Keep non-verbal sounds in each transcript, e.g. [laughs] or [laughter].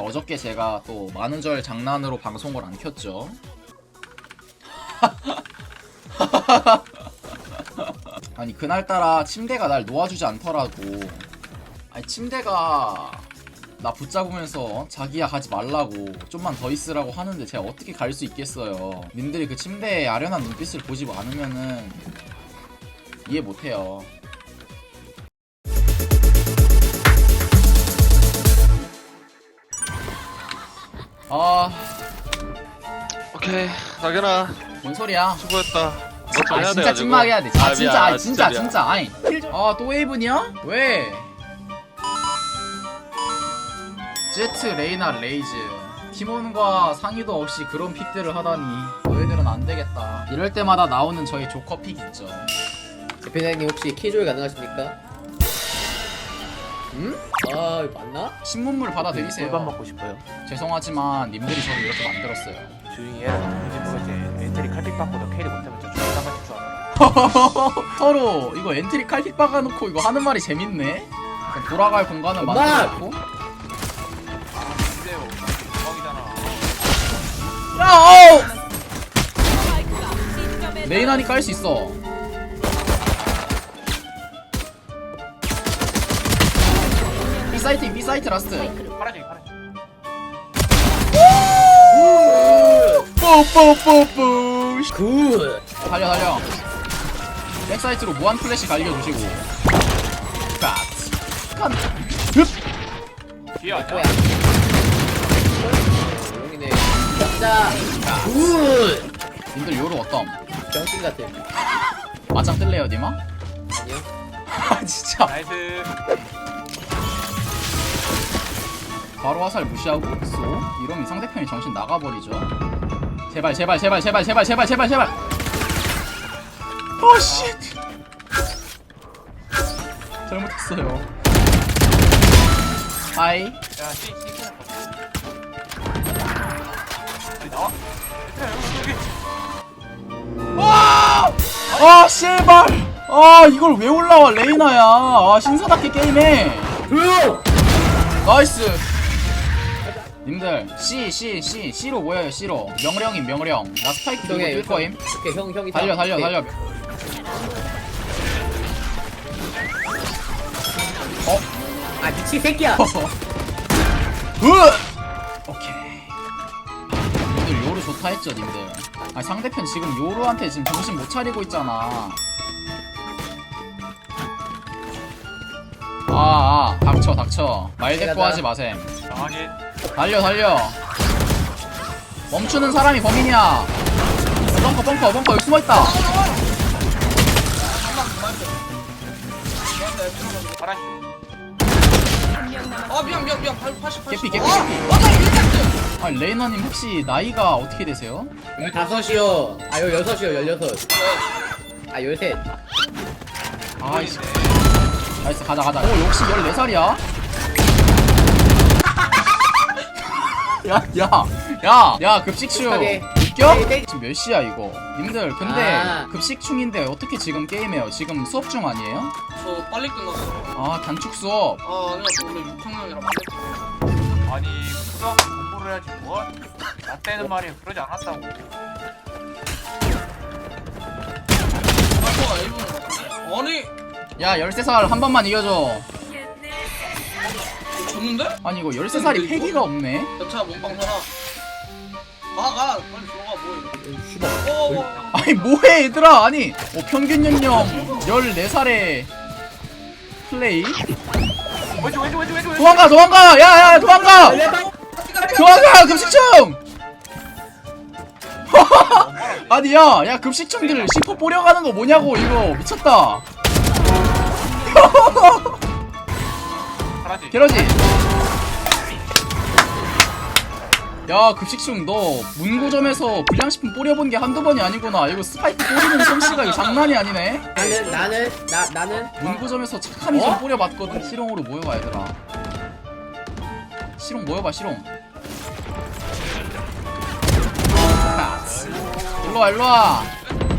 어저께 제가 또 많은 절 장난으로 방송을 안 켰죠. [laughs] 아니 그날따라 침대가 날 놓아주지 않더라고. 아니 침대가 나 붙잡으면서 자기야 가지 말라고 좀만 더 있으라고 하는데 제가 어떻게 갈 수 있겠어요. 님들이 그 침대의 아련한 눈빛을 보지 않으면은 이해 못해요. 아, 오케이 낙연아 뭔 소리야? 수고했다 너좀 아 해야 진짜 돼가지고. 찐막 해야 돼. 아, 아, 진짜, 미안, 아, 진짜, 미안. 진짜. 아니. 아 또 웨이븐이야? 왜? 제트, 레이나, 레이즈. 팀원과 상의도 없이 그런 픽들을 하다니 너희들은 안 되겠다. 이럴 때마다 나오는 저희 조커 픽 있죠. 대표장님 혹시 키조이 가능하십니까? 음? 아 이거 맞나? 신문물 받아들이세요. 먹고 싶어요. 죄송하지만 님들이 저를 이렇게 만들었어요. 조용히 해라. 누군지 모르지. 엔트리 칼픽 받고도 캐리 못하면 저 존나 맞을 줄 알아. 서로 이거 엔트리 칼픽 박아놓고 이거 하는 말이 재밌네. 그럼 돌아갈 공간을 엄마! 만들어놓고. 근데요. 뻥이잖아. 야, 어우! 레이나니 깔수 있어. 사이트, B 사이트 라스트. 뽀뽀뽀뽀. 굿! 달려 달려. 백 사이트로 무한 플래시 갈겨주시고. 갓. 간. 흡. 뒤에? 뭐야? 용이네 진짜 굿! 님들 요로 어떤? 정신 같은 맞짱 뜰래요, 니마? 아니요? [laughs] 아 진짜. 나이스. 바로 화살 무시하고 쏘 이러면 상대편이 정신 나가버리죠 제발 제발 제발 제발 제발 제발 제발 제발 오씨 잘못했어요 하이 야, C C C 나와. 얘들아, 여기 여기. 와! 아 씨발 아 이걸 왜 올라와 레이나야 아 신사답게 게임해 조용! 나이스 님들 C C C C로 모여요 C로 명령임 명령 나 스파이크 들고 뛸 거임 오케이 형 형이 달려 다- 달려. 달려 어? 아 미친 새끼야! [laughs] 으! 오케이 님들 요루 좋다 했죠 님들 아 상대편 지금 요루한테 지금 정신 못 차리고 있잖아 아아 닥쳐 닥쳐 말 대꾸 하지 마셈 당하게. 달려 달려. 멈추는 사람이 범인이야. 벙커 벙커 벙커 여기 숨어있다. 파라지. 아 미안 미안 미안. 80 80 개피 개피 아, 개피. 일단 아 레이나님 혹시 나이가 어떻게 되세요? 열다섯이요. 아 열여섯이요. 열여섯. 아 열셋. 아이씨 나이스 가자 가자. 오 역시 14살이야 야 야 야 야 급식충 비슷하게. 웃겨? 네, 네. 지금 몇 시야 이거 님들 근데 아. 급식충인데 어떻게 지금 게임해요 지금 수업 중 아니에요? 저 빨리 끝났어 아 단축 수업 아 아니야 저 원래 6학년이라 빨리 아니 수학 공부를 해야지 뭐? 나 때는 말이야 그러지 않았다고. 끝났어 같은데? 아니 야 13살 한 번만 이겨줘 졌는데? 아니 이거 13살이 패기가 없네. 여차 몸빵 사라. 가가. 빨리 들어가 뭐해 슈발. 어어 아니 뭐해 얘들아. 아니 어, 평균 연령 14살의 플레이? 왼쪽 왼쪽 왼쪽 왼쪽. 도망가 도망가. 야야 도망가. 도망가 급식충. [laughs] 아니 야야 급식충들 시포 뿌려가는 거 뭐냐고 이거. 미쳤다 [laughs] 파라지. 게러지. 야 급식충 너 문구점에서 불량식품 뿌려본 게 한두 번이 아니구나. 이거 스파이크 뿌리는 솜씨가 이거 장난이 아니네. 나는 나는 나 나는. 문구점에서 착한 이좀 뿌려봤거든. 실용으로 모여봐 얘들아. 실용 모여봐 실용. 일로와 일로와.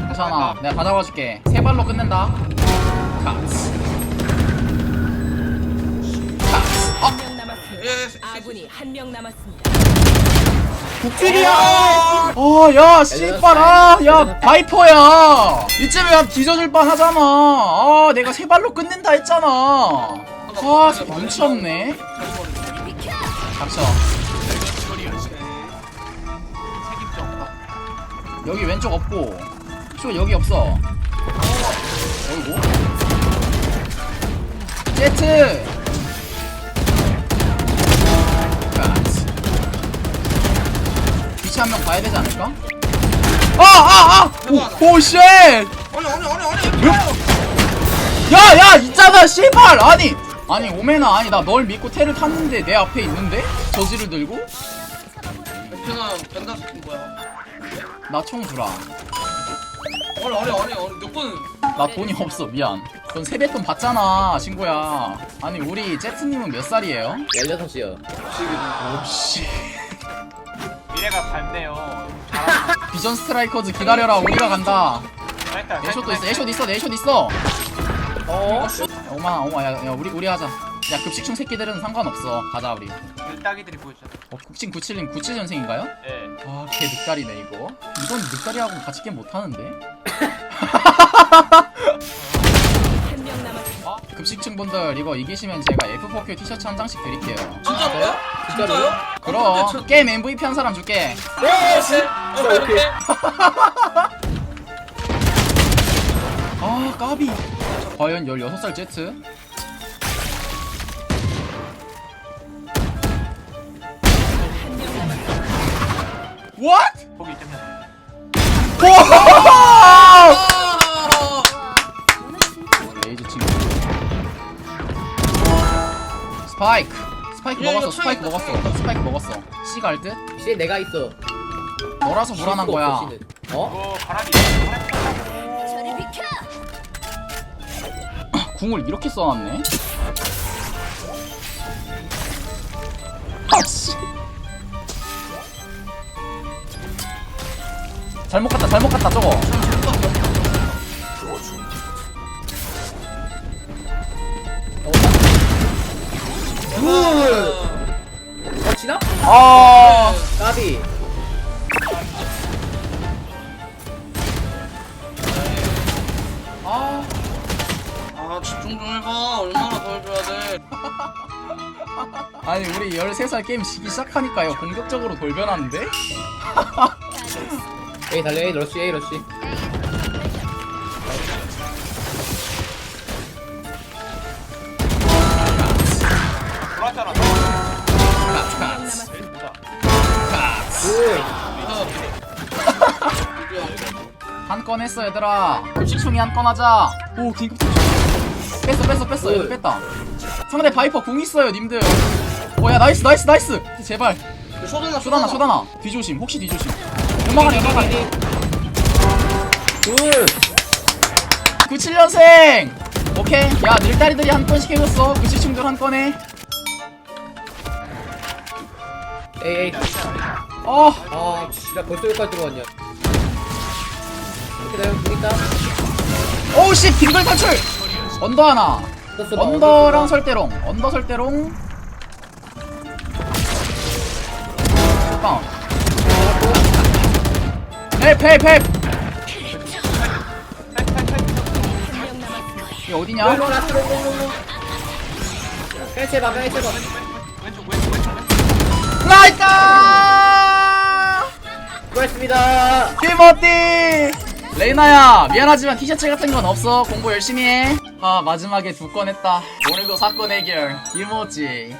괜찮아 내가 다 잡아줄게. 세 발로 끝낸다. 카츠 카츠 아 예, 세- 아군이 한 명 남았습니다. 국질이야! 어 야 씨발 아 야 바이퍼야! 이쯤이면 뒤져줄 뻔 하잖아. 아 내가 세 발로 끝낸다 했잖아. 아 눈치 없네. 없다. 여기 왼쪽 없고. 쇼 여기 없어. 어이구. 제트 위치 한명 봐야 되지 않을까? 아 아아! 오쉣! 아니 아니 아니 아니 야 야 있잖아 씨발! 아니 아니 오메나 아니 나 널 믿고 테를 탔는데 내 앞에 있는데? 저지를 들고? 베트남 벤다 스킨 뭐야. 나 총 주라. 아니 아니 아니 아니 몇번? 나 돈이 없어 미안. 넌 세뱃돈 받잖아 친구야. 아니 우리 제트님은 몇 살이에요? 16이요. 오씨 미래가 밝네요. [laughs] 비전 스트라이커즈 기다려라 우리가 간다 잘했다. 내쇼도 있어 내쇼도 있어 내쇼도 있어 어? 어마 어마 야, 야 우리 우리 하자 야 급식충 새끼들은 상관없어 가자 우리 일따기들이 보여주잖아. 어 국친 97님 97년생인가요? 예. 아걔 늑다리네 이거 이건 늑다리하고 같이 게임 못하는데. [laughs] [laughs] 급식충 분들 이거 이기시면 제가 F4Q 티셔츠 한 장씩 드릴게요 진짜로요? 진짜로요? 그럼 게임 MVP 한 사람 줄게 오케이 오케이 아 까비 과연 16살 제트. What? 스파이크 스파이크 야, 먹었어 이거 스파이크 차겠다, 먹었어 차겠다. 스파이크 먹었어 C 갈 듯? 씨 내가 있어 너라서 불안한 거야 없어, 씨는. 어? 이거 바람이 저리 비켜! [clears throat] 궁을 이렇게 써놨네 아씨 잘못 갔다 잘못 갔다 저거 굿! 어 지나? 아 까비 아 집중 좀 해봐 얼마나 더 해줘야 돼 [laughs] 아니 우리 13살 게임 지기 시작하니까요 공격적으로 돌변하는데? [laughs] A 달려 A 러쉬 A 러쉬 돌았잖아. 카츠 카츠 남았습니다. 굿한건 했어 얘들아. 급식충이 한 건 하자. 오 긴급 뺐어 뺐어 뺐어. 얘들 뺐다. 상대 바이퍼 궁 있어요 님들. 오야 나이스 나이스 나이스. 제발. 쇼다나 쇼다나 쇼다나 뒤조심 혹시 뒤조심. 연막하네 연막하네 굿 97년생. 오케이. 야 늘다리들이 한 건씩 해줬어. 급식충들 한 건에 A A 어. 아 씨 나 벌써 여기까지 들어왔냐. 이렇게 되면 군 있다. 오우씨 빙글 탈출! 언더 하나. 언더랑. 설대롱. 언더 설대롱. 다운 헬프 헬프. 이게 어디냐? 일로 라스트 롱롱롱 펜체 봐 펜체 봐 왼쪽 왼쪽 왼쪽. 나이스! 수고했습니다. 티모티! 레이나야 미안하지만 티셔츠 같은 건 없어. 공부 열심히 해아 마지막에 두 건 했다. 오늘도 사건 해결. 이모지